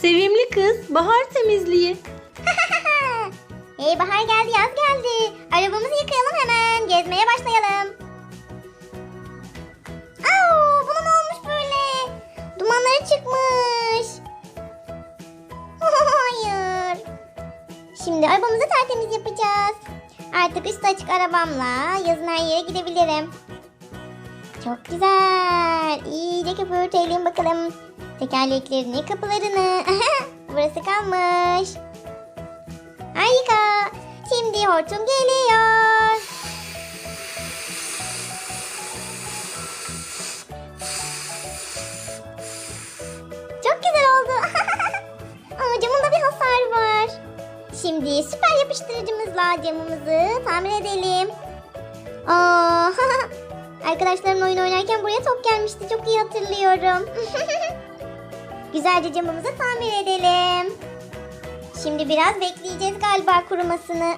Sevimli kız, bahar temizliği. hey bahar geldi yaz geldi. Arabamızı yıkayalım hemen. Gezmeye başlayalım. Au, bunun olmuş böyle? Dumanları çıkmış. Hayır. Şimdi arabamızı tertemiz yapacağız. Artık üstü açık arabamla yazın her yere gidebilirim. Çok güzel. İyice köpürtelim bakalım. Tekerleklerini, kapılarını. Burası kalmış. Harika. Şimdi hortum geliyor. Çok güzel oldu. Aa, camında bir hasar var. Şimdi süper yapıştırıcımızla camımızı tamir edelim. Aa, arkadaşlarımla oyun oynarken buraya top gelmişti. Çok iyi hatırlıyorum. Güzelce camımızı tamir edelim. Şimdi biraz bekleyeceğiz galiba kurumasını.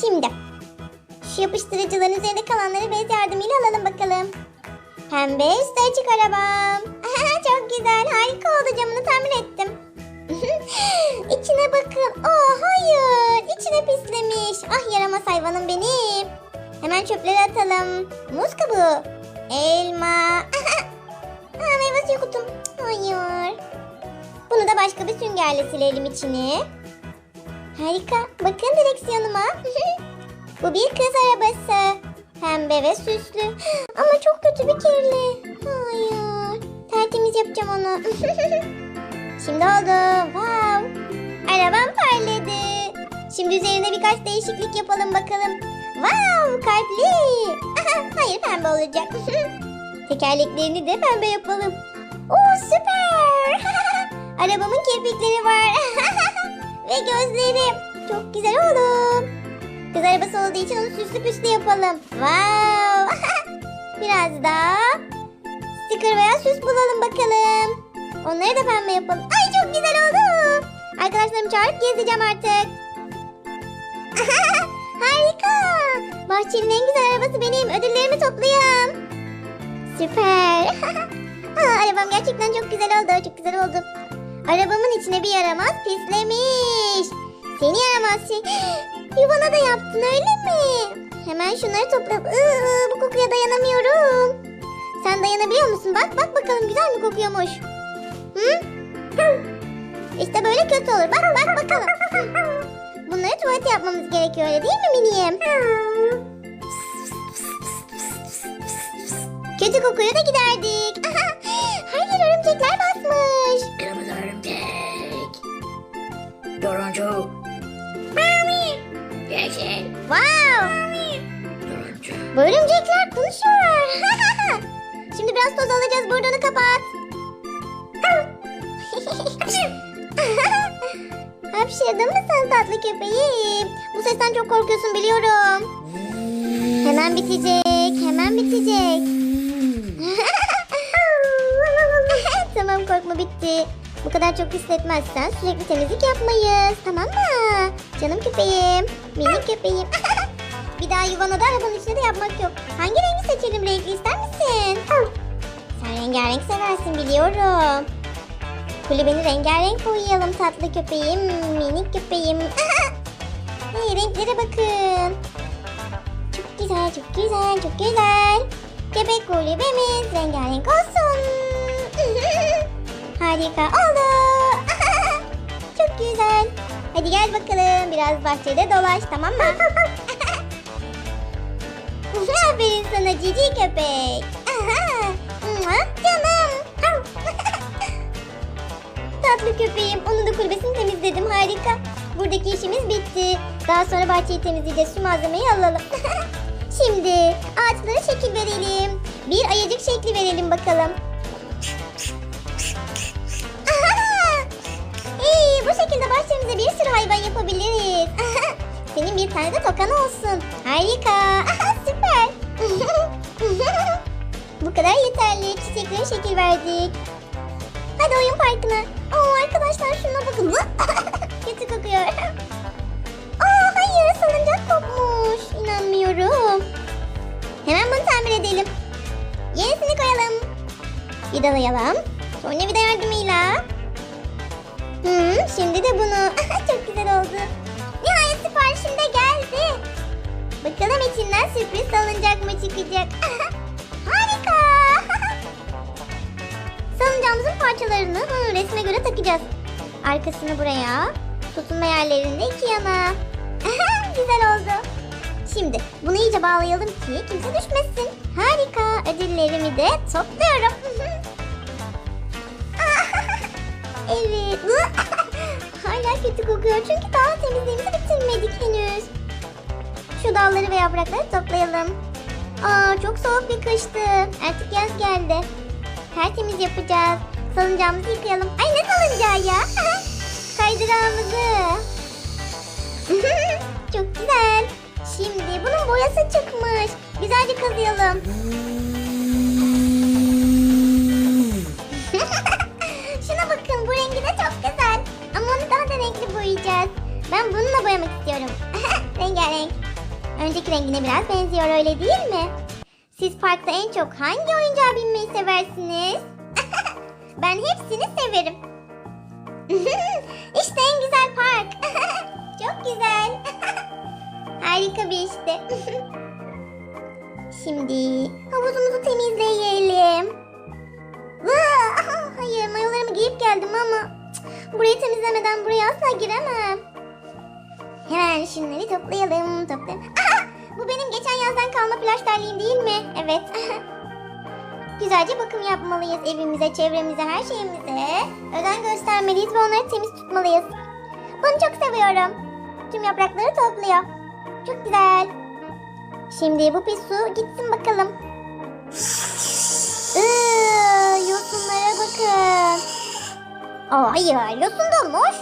Şimdi şu yapıştırıcıların üzerinde kalanları bez yardımıyla alalım bakalım. Pembe üstü arabam. Çok güzel harika oldu camını tamir ettim. İçine bakın. Oh hayır içine pislemiş. Ah yaramaz hayvanım benim. Hemen çöpleri atalım. Muz kabuğu. Elma. Suyu kutum. Hayır. Bunu da başka bir süngerle silelim içini. Harika. Bakın direksiyonuma. Bu bir kız arabası. Pembe ve süslü. Ama çok kötü bir kirli. Hayır. Tertemiz yapacağım onu. Şimdi oldu. Wow. Arabam parladı. Şimdi üzerine birkaç değişiklik yapalım bakalım. Wow kalpli. Hayır pembe olacak. Tekerleklerini de pembe yapalım. Oo süper. Arabamın kirpikleri var. Ve gözleri. Çok güzel oldu. Kız arabası olduğu için onu süslü püslü yapalım. Wow. Biraz daha sticker veya süs bulalım bakalım. Onları da pembe yapalım. Ay çok güzel oldu. Arkadaşlarımı çağırıp gezeceğim artık. Harika. Bahçenin en güzel arabası benim. Ödüllerimi toplayayım. Süper. Aa, arabam gerçekten çok güzel oldu. Çok güzel oldu. Arabamın içine bir yaramaz pislemiş. Seni yaramaz şey. Yuvana da yaptın öyle mi? Hemen şunları topla. Iı, bu kokuya dayanamıyorum. Sen dayanabiliyor musun? Bak bak bakalım güzel mi kokuyormuş. Hı? İşte böyle kötü olur. Bak bak bakalım. Bunları tuvalet yapmamız gerekiyor öyle değil mi miniyim? Kötü kokuyu da giderdik. Her yer örümcekler basmış. Kırmızı örümcek. Turuncu. Mavi. Yeşil. Wow. Turuncu. Bu örümcekler konuşuyor. Şimdi biraz toz alacağız. Burnunu kapat. Hapşırdın mı sen tatlı köpeğim? Bu sesten çok korkuyorsun biliyorum. Hemen bitecek. Hemen bitecek. Tamam korkma bitti. Bu kadar çok hissetmezsen sürekli temizlik yapmayız. Tamam mı? Canım köpeğim. Minik köpeğim. Bir daha yuvana da arabanın içinde de yapmak yok. Hangi rengi seçelim? Renkli ister misin? Sen rengarenk seversin biliyorum. Kulübeni rengarenk boyayalım tatlı köpeğim, minik köpeğim. hey renklere bakın. Çok güzel, çok güzel, çok güzel. Köpek kulübemiz rengarenk olsun. Harika oldu. çok güzel. Hadi gel bakalım biraz bahçede dolaş tamam mı? Aferin sana cici köpek. Canım. Tatlı köpeğim. Onun da kulübesini temizledim. Harika. Buradaki işimiz bitti. Daha sonra bahçeyi temizleyeceğiz. Şu malzemeyi alalım. Şimdi ağaçlara şekil verelim. Bir ayıcık şekli verelim bakalım. Bahçemize bir sürü hayvan yapabiliriz. Senin bir tane de tokan olsun. Harika. Süper. bu kadar yeterli. Çiçeklere şekil verdik. Hadi oyun parkına. Oo arkadaşlar şuna bakın. Kötü kokuyor. Aa hayır salıncak kopmuş. İnanmıyorum. Hemen bunu tamir edelim. Yenisini koyalım. Vidalayalım. Sonra vida yardımıyla de bunu. Çok güzel oldu. Nihayet siparişim de geldi. Bakalım içinden sürpriz salıncak mı çıkacak? Harika. Salıncağımızın parçalarını hı, resme göre takacağız. Arkasını buraya, tutunma yerlerinde iki yana. Güzel oldu. Şimdi bunu iyice bağlayalım ki kimse düşmesin. Harika. Ödüllerimi de topluyorum. Evet. Hala kötü kokuyor çünkü daha temizliğimizi bitirmedik henüz. Şu dalları ve yaprakları toplayalım. Aa çok soğuk bir kıştı. Artık yaz geldi. Tertemiz yapacağız. Salıncağımızı yıkayalım. Ay ne salıncağı ya? Kaydırağımızı. çok güzel. Şimdi bunun boyası çıkmış. Güzelce kazıyalım. Renkli boyayacağız. Ben bununla boyamak istiyorum. Rengarenk. Önceki rengine biraz benziyor öyle değil mi? Siz parkta en çok hangi oyuncağa binmeyi seversiniz? ben hepsini severim. işte en güzel park. çok güzel. Harika bir işte. Şimdi havuzumuzu temizleyelim. Hayır mayolarımı giyip geldim ama burayı temizlemeden buraya asla giremem. Hemen şunları toplayalım toplayalım. Aha! Bu benim geçen yazdan kalma plaj terliğim değil mi? Evet. Güzelce bakım yapmalıyız evimize, çevremize, her şeyimize. Özen göstermeliyiz ve onları temiz tutmalıyız. Bunu çok seviyorum. Tüm yaprakları topluyor. Çok güzel. Şimdi bu pis su gitsin bakalım. Iıı, yosunlara bakın. Aa, hayır, yosun dolmuş.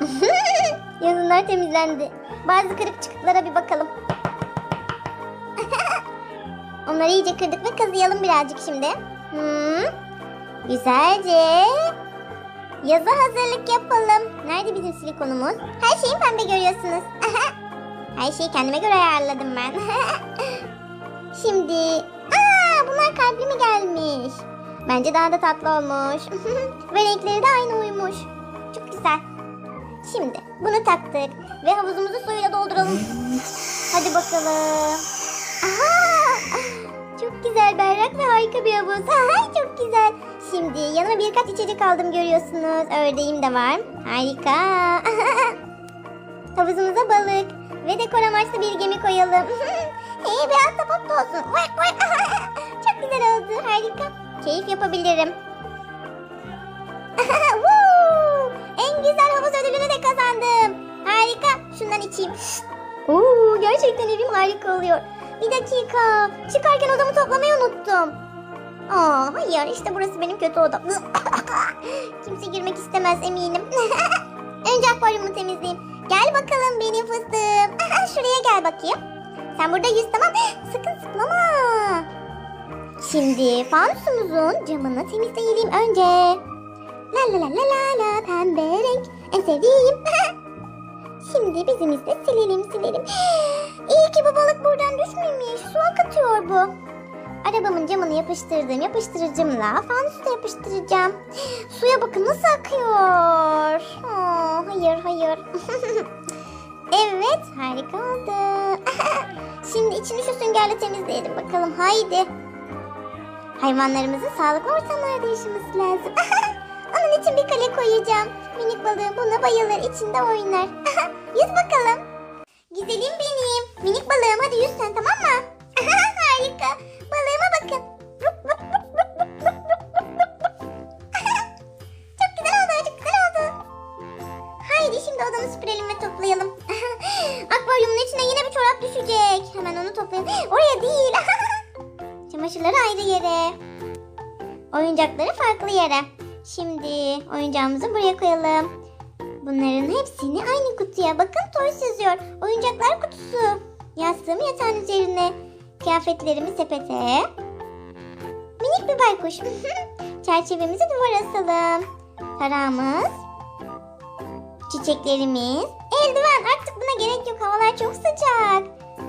Yosunlar temizlendi. Bazı kırık çıkıklara bir bakalım. Onları iyice kırdık ve kazıyalım birazcık şimdi. Hmm. Güzelce yaza hazırlık yapalım. Nerede bizim silikonumuz? Her şeyin pembe görüyorsunuz. Her şeyi kendime göre ayarladım ben. Şimdi, kalpli mi gelmiş? Bence daha da tatlı olmuş. ve renkleri de aynı uymuş. Çok güzel. Şimdi bunu taktık ve havuzumuzu suyla dolduralım. Hadi bakalım. Aha! Çok güzel berrak ve harika bir havuz. Ay çok güzel. Şimdi yanıma birkaç içecek aldım görüyorsunuz. Ördeğim de var. Harika. Havuzumuza balık ve dekor amaçlı bir gemi koyalım. hey biraz da mutlu olsun. Güzel oldu. Harika. Keyif yapabilirim. En güzel havuz ödülünü de kazandım. Harika. Şundan içeyim. Oo, gerçekten evim harika oluyor. Bir dakika. Çıkarken odamı toplamayı unuttum. Aa, hayır işte burası benim kötü odam. Kimse girmek istemez eminim. Önce akvaryumu temizleyeyim. Gel bakalım benim fıstığım. Şuraya gel bakayım. Sen burada yüz tamam. Sakın sıklama. Şimdi fanusumuzun camını temizleyelim önce. La la la la la la pembe renk en sevdiğim. Şimdi bizimiz de silelim silelim. İyi ki bu balık buradan düşmemiş. Su akıtıyor bu. Arabamın camını yapıştırdım. Yapıştırıcımla fanusu da yapıştıracağım. Suya bakın nasıl akıyor. Aa, hayır hayır. evet harika oldu. Şimdi içini şu süngerle temizleyelim bakalım. Haydi. Hayvanlarımızın sağlıklı ortamlarda yaşaması lazım. Onun için bir kale koyacağım. Minik balığım buna bayılır. içinde oynar. yüz bakalım. Güzelim benim. Minik balığım hadi yüz sen tamam mı? Harika. Balığıma bakın. çok güzel oldu, çok güzel oldu. Haydi şimdi odamı süpürelim ve toplayalım. Akvaryumun içine yine bir çorap düşecek. Hemen onu toplayalım. Çamaşırları ayrı yere. Oyuncakları farklı yere. Şimdi oyuncağımızı buraya koyalım. Bunların hepsini aynı kutuya. Bakın toy yazıyor. Oyuncaklar kutusu. Yastığım yatağın üzerine. Kıyafetlerimi sepete. Minik bir baykuş. Çerçevemizi duvara asalım. Tarağımız. Çiçeklerimiz. Eldiven artık buna gerek yok. Havalar çok sıcak.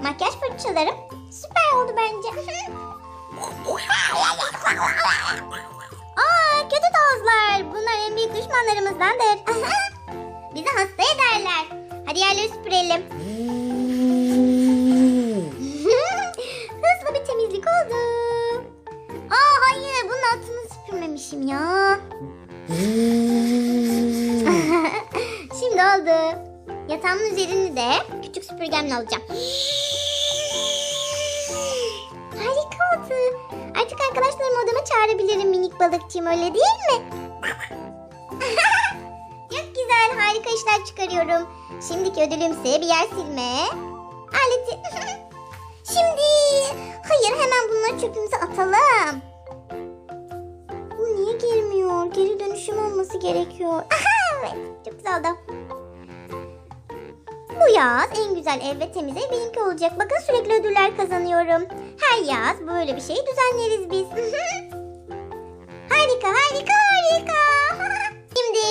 Makyaj fırçalarım. Süper oldu bence. Aa en büyük düşmanlarımızdandır. Bizi hasta ederler. Hadi yerleri süpürelim. Hızlı bir temizlik oldu. Aa hayır bunun altını süpürmemişim ya. Şimdi oldu. Yatağımın üzerini de küçük süpürgemle alacağım. Çağırabilirim minik balıkçım öyle değil mi? Çok güzel harika işler çıkarıyorum. Şimdiki ödülümse bir yer silme. Aleti. Şimdi hayır hemen bunları çöpümüze atalım. Bu niye girmiyor? Geri dönüşüm olması gerekiyor. Aha, evet çok güzel oldu. Bu yaz en güzel ev ve temiz ev benimki olacak. Bakın sürekli ödüller kazanıyorum. Her yaz böyle bir şey düzenleriz biz. Harika harika harika. Şimdi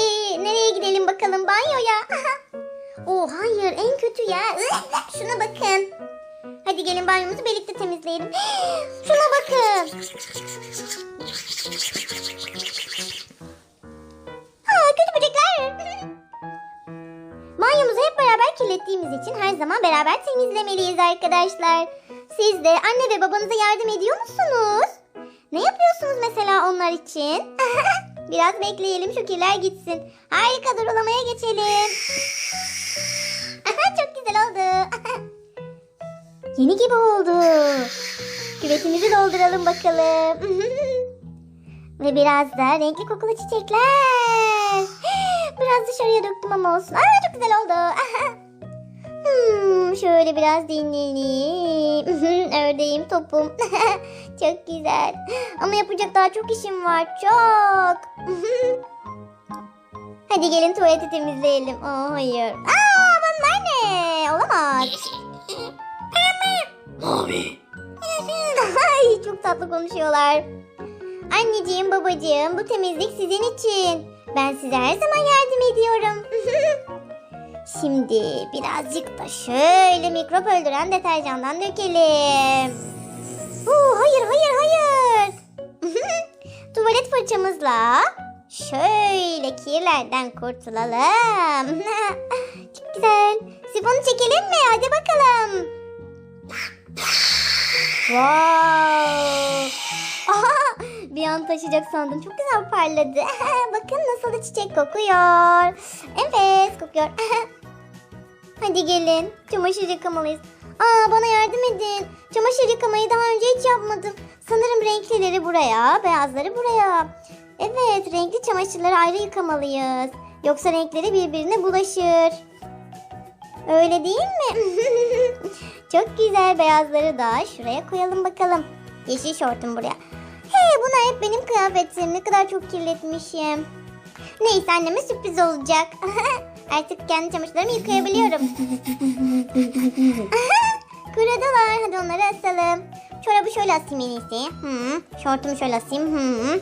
nereye gidelim bakalım banyoya. oh hayır en kötü ya. Şuna bakın. Hadi gelin banyomuzu birlikte temizleyelim. Şuna bakın. Aa, kötü böcekler. Banyomuzu hep beraber kirlettiğimiz için her zaman beraber temizlemeliyiz arkadaşlar. Siz de anne ve babanıza yardım ediyor musunuz? Ne yapıyorsunuz mesela onlar için? Biraz bekleyelim şu kirler gitsin. Harika durulamaya geçelim. Çok güzel oldu. Yeni gibi oldu. Küvetimizi dolduralım bakalım. Ve biraz da renkli kokulu çiçekler. Biraz dışarıya döktüm ama olsun. Aa, çok güzel oldu. Hmm, şöyle biraz dinleneyim. Ördeğim topum. çok güzel. Ama yapacak daha çok işim var. Çok. Hadi gelin tuvaleti temizleyelim. Oh hayır. Aa bunlar ne? Olamaz. Mavi. Ay çok tatlı konuşuyorlar. Anneciğim babacığım bu temizlik sizin için. Ben size her zaman yardım ediyorum. Şimdi birazcık da şöyle mikrop öldüren deterjandan dökelim. Oo, hayır hayır hayır. Tuvalet fırçamızla şöyle kirlerden kurtulalım. Çok güzel. Sifonu çekelim mi? Hadi bakalım. Wow. Aha, bir an taşıyacak sandım. Çok güzel parladı. Bakın nasıl da çiçek kokuyor. Enfes kokuyor. Hadi gelin. Çamaşır yıkamalıyız. Aa bana yardım edin. Çamaşır yıkamayı daha önce hiç yapmadım. Sanırım renklileri buraya, beyazları buraya. Evet, renkli çamaşırları ayrı yıkamalıyız. Yoksa renkleri birbirine bulaşır. Öyle değil mi? Çok güzel beyazları da şuraya koyalım bakalım. Yeşil şortum buraya. Hey bunlar hep benim kıyafetlerim. Ne kadar çok kirletmişim. Neyse anneme sürpriz olacak. Artık kendi çamaşırlarımı yıkayabiliyorum. Kurudular. Hadi onları asalım. Çorabı şöyle asayım en iyisi. Hı. Şortumu şöyle asayım. Hı.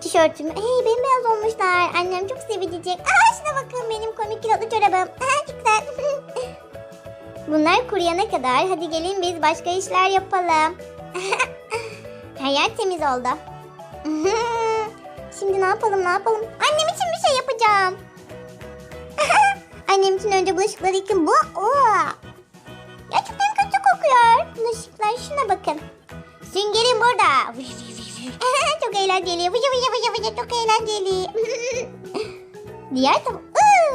Tişörtümü. Hey bembeyaz olmuşlar. Annem çok sevecek. Aa şuna bakın benim komik kilotlu çorabım. Aa, güzel. Bunlar kuruyana kadar hadi gelin biz başka işler yapalım. Her yer temiz oldu. Şimdi ne yapalım ne yapalım? Annem için bulaşıkları yıkayım. Bu o. Gerçekten kötü kokuyor. Bulaşıklar şuna bakın. Süngerim burada. çok eğlenceli. Vıcı vıcı vıcı vıcı çok eğlenceli. Diğer tabak.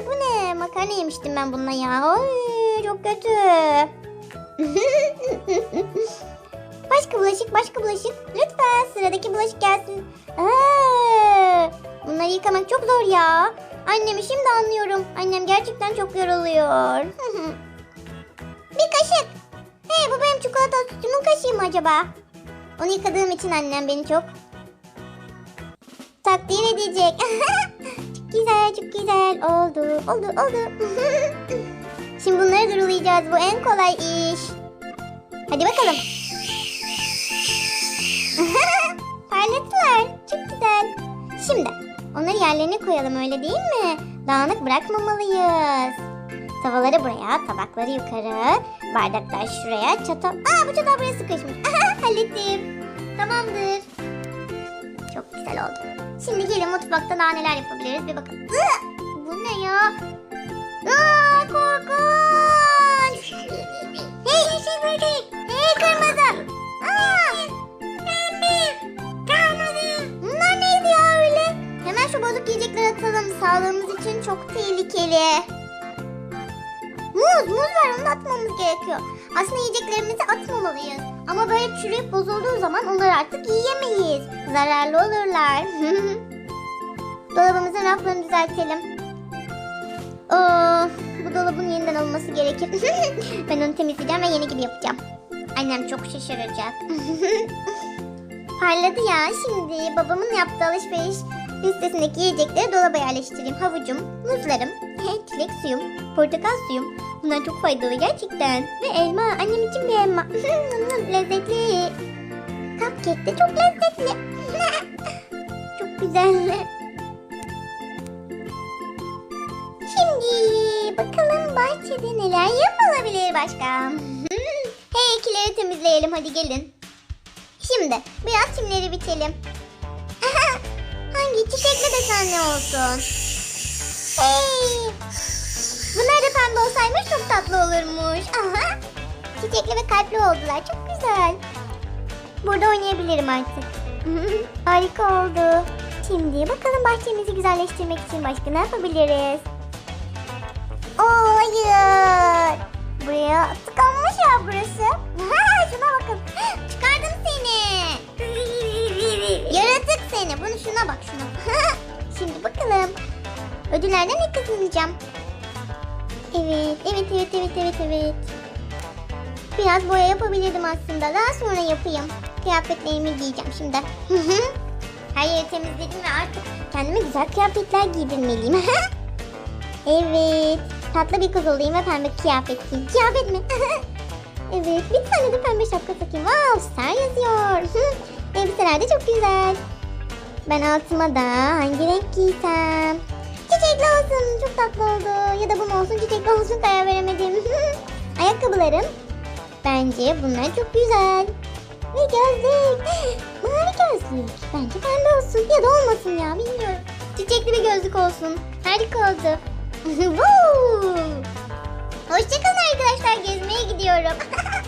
Bu ne? Makarna yemiştim ben bununla ya. Oy, çok kötü. başka bulaşık, başka bulaşık. Lütfen sıradaki bulaşık gelsin. Aa, bunları yıkamak çok zor ya. Annemi şimdi anlıyorum. Annem gerçekten çok yoruluyor. Bir kaşık. Hey bu benim çikolata sütümün kaşığı mı acaba? Onu yıkadığım için annem beni çok takdir edecek. çok güzel, çok güzel oldu, oldu, oldu. Şimdi bunları durulayacağız. Bu en kolay iş. Hadi bakalım. Parlattılar. Çok güzel. Şimdi onları yerlerine koyalım öyle değil mi? Dağınık bırakmamalıyız. Tavaları buraya, tabakları yukarı, bardaklar şuraya, çatal... Aa bu çatal buraya sıkışmış. Hallettim. Tamamdır. Çok güzel. oldu. Şimdi gelin mutfakta daha neler yapabiliriz bir bakalım. Bu ne ya? Aa, korkunç. Hey böcek. Hey kırmızı. Atalım. Sağlığımız için çok tehlikeli. Muz, muz var onu da atmamız gerekiyor. Aslında yiyeceklerimizi atmamalıyız. Ama böyle çürüyüp bozulduğu zaman onları artık yiyemeyiz. Zararlı olurlar. Dolabımızın raflarını düzeltelim. Oo, bu dolabın yeniden alınması gerekir. ben onu temizleyeceğim ve yeni gibi yapacağım. Annem çok şaşıracak. Parladı ya şimdi babamın yaptığı alışveriş listesindeki yiyecekleri dolaba yerleştireyim. Havucum, muzlarım, çilek suyum, portakal suyum. Bunlar çok faydalı gerçekten. Ve elma, annem için bir elma. lezzetli. Cupcake de çok lezzetli. çok güzel. Şimdi bakalım bahçede neler yapılabilir başka. Heykeleri temizleyelim hadi gelin. Şimdi biraz çimleri bitelim. Çiçekli desenli olsun? Hey! Bunlar da pembe olsaymış çok tatlı olurmuş. Aha! Çiçekli ve kalpli oldular. Çok güzel. Burada oynayabilirim artık. Harika oldu. Şimdi bakalım bahçemizi güzelleştirmek için başka ne yapabiliriz? Oo, hayır. Buraya tıkanmış ya burası. Şuna bakın. Çıkardım seni. Yaratık seni. Bunu şuna bak şuna. Şimdi bakalım. Ödüllerden ne kazanacağım? Evet, evet, evet, evet, evet, evet. Biraz boya yapabilirdim aslında. Daha sonra yapayım. Kıyafetlerimi giyeceğim şimdi. Her yeri temizledim ve artık kendime güzel kıyafetler giydirmeliyim. evet. Tatlı bir kız olayım ve pembe kıyafet giyeyim. Kıyafet mi? evet. Bir tane de pembe şapka takayım. Wow, star yazıyor. Elbiseler de çok güzel. Ben altıma da hangi renk giysem? Çiçekli olsun. Çok tatlı oldu. Ya da bu mu olsun çiçekli olsun karar veremedim. Ayakkabılarım. Bence bunlar çok güzel. Ve gözlük. Mavi gözlük. Bence pembe olsun. Ya da olmasın ya bilmiyorum. Çiçekli bir gözlük olsun. Harika oldu. Hoşçakalın arkadaşlar. Gezmeye gidiyorum.